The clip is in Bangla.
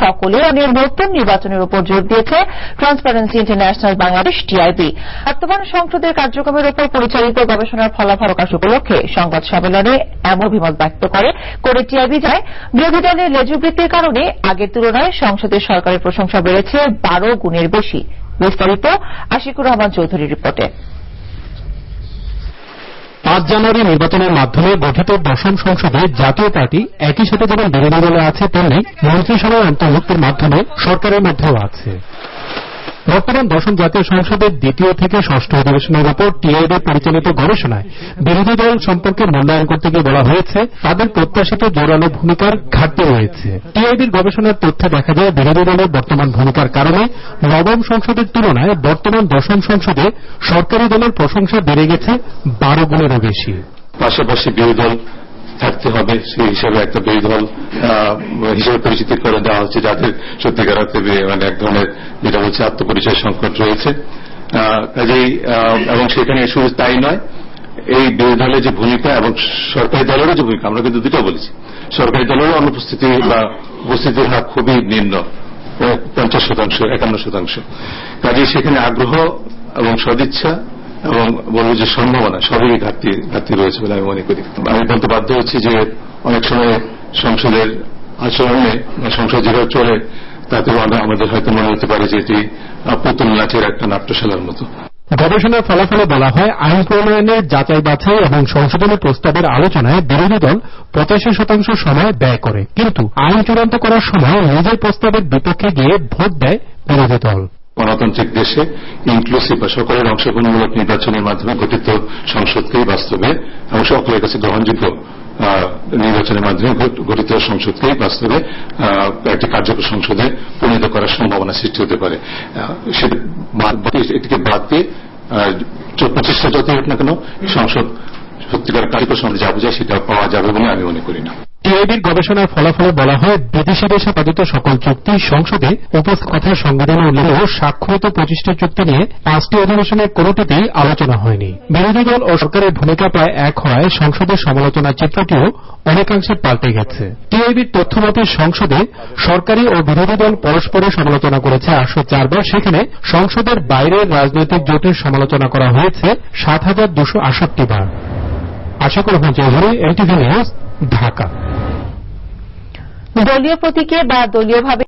সকলে অনেক নতুন নির্বাচনের উপর জোর দিয়েছে ট্রান্সপারেন্সি ইন্টারন্যাশনাল বাংলাদেশ টিআইবি বর্তমান সংসদের কার্যক্রমের উপর পরিচালিত গবেষণার ফলাফল প্রকাশ উপলক্ষে সংবাদ সম্মেলনে এমন অভিমত ব্যক্ত করে করে টিআইবি যায় বিরোধী দলের লেজুবৃত্তির কারণে আগের তুলনায় সংসদে সরকারের প্রশংসা বেড়েছে বারো গুণের বেশি। বিস্তারিত আশিকুর রহমান চৌধুরীর রিপোর্টে। পাঁচ জানুয়ারি নির্বাচনের মাধ্যমে গঠিত দশম সংসদে জাতীয় পার্টি একই সাথে যেমন বিরোধী দলে আছে, তেমনি মন্ত্রিসভায় অন্তর্ভুক্তির মাধ্যমে সরকারের মধ্যেও আছে। বর্তমান দশম জাতীয় সংসদের দ্বিতীয় থেকে ষষ্ঠ অধিবেশনের উপর টিআইবি পরিচালিত গবেষণায় বিরোধী দল সম্পর্কে মূল্যায়ন করতে গিয়ে বলা হয়েছে, তাদের প্রত্যাশিত জোরালো ভূমিকার ঘাটতি রয়েছে। টিআইবির গবেষণার তথ্যে দেখা যায়, বিরোধী দলের বর্তমান ভূমিকার কারণে নবম সংসদের তুলনায় বর্তমান দশম সংসদে সরকারি দলের প্রশংসা বেড়ে গেছে বারো গুণেরও বেশি। পাশাপাশি বিরোধী দল থাকতে হবে, সেই হিসাবে একটা বিরোধী দল হিসেবে পরিচিতি করে দেওয়া হচ্ছে যাদের সত্যিকার অর্থে মানে এক ধরনের যেটা হচ্ছে আত্মপরিচয় সংকট রয়েছে। কাজেই এবং সেখানে শুধু তাই নয়, এই বিরোধী দলের যে ভূমিকা এবং সরকারি দলেরও যে ভূমিকা, আমরা কিন্তু দুটো বলেছি। সরকারি দলেরও অনুপস্থিতি বা উপস্থিতির হার খুবই নিম্ন, পঞ্চাশ শতাংশ, একান্ন শতাংশ। কাজেই সেখানে আগ্রহ এবং সদিচ্ছা এবং বলব যে সম্ভাবনা, সবই ঘাটতি ঘাটতি রয়েছে বলে আমি মনে করি। আমি বলতে বাধ্য হচ্ছি যে অনেক সময় সংসদের আচরণে সংসদ যেভাবে চলে, তাতেও আমাদের হয়তো মনে হতে পারে যে এটি পুতুল নাচের একটা নাট্যশালার মতো। গবেষণার ফলাফলে বলা হয়, আইন প্রণয়নের যাচাই বাছাই এবং সংশোধনী প্রস্তাবের আলোচনায় বিরোধী দল পঁচাশি শতাংশ সময় ব্যয় করে। কিন্তু আইন চূড়ান্ত করার সময় নিজের প্রস্তাবের বিপক্ষে গিয়ে ভোট দেয় বিরোধী দল। গণতান্ত্রিক দেশে ইনক্লুসিভ বা সকলের অংশগ্রহণমূলক নির্বাচনের মাধ্যমে গঠিত সংসদকেই বাস্তবে এবং সকলের কাছে গ্রহণযোগ্য নির্বাচনের মাধ্যমে গঠিত সংসদকেই বাস্তবে একটি কার্যকর সংসদে পরিণত করার সম্ভাবনা সৃষ্টি হতে পারে। এটিকে বাদ দিয়ে প্রচেষ্টা যতই হোক না কেন, সংসদ সত্যিকার কার্যকর সমাজে যা বোঝায় সেটা পাওয়া যাবে বলে আমি মনে করি না। টিআইবির গবেষণার ফলাফলে বলা হয় বিদেশিদের সাপাদিত সকল চুক্তি সংসদে উপস্থিত কথার সংবিধানে উল্লেখ স্বাক্ষরিত পঁচিশটি চুক্তি নিয়ে পাঁচটি অধিবেশনের কোনটিতেই আলোচনা হয়নি। বিরোধী দল ও সরকারের ভূমিকা প্রায় এক হওয়ায় সংসদের সমালোচনার চিত্রটিও অনেকাংশে পাল্টে গেছে। টিআইবির তথ্যমতে সংসদে সরকারি ও বিরোধী দল পরস্পরের সমালোচনা করেছে আটশো চারবার সেখানে সংসদের বাইরের রাজনৈতিক জোটের সমালোচনা করা হয়েছে, সাত হাজার দুশো আষট্টি বার। Ashakur Rahman Chowdhury, NTV news Dhaka. দলীয় প্রতীকে বা দলীয়ভাবে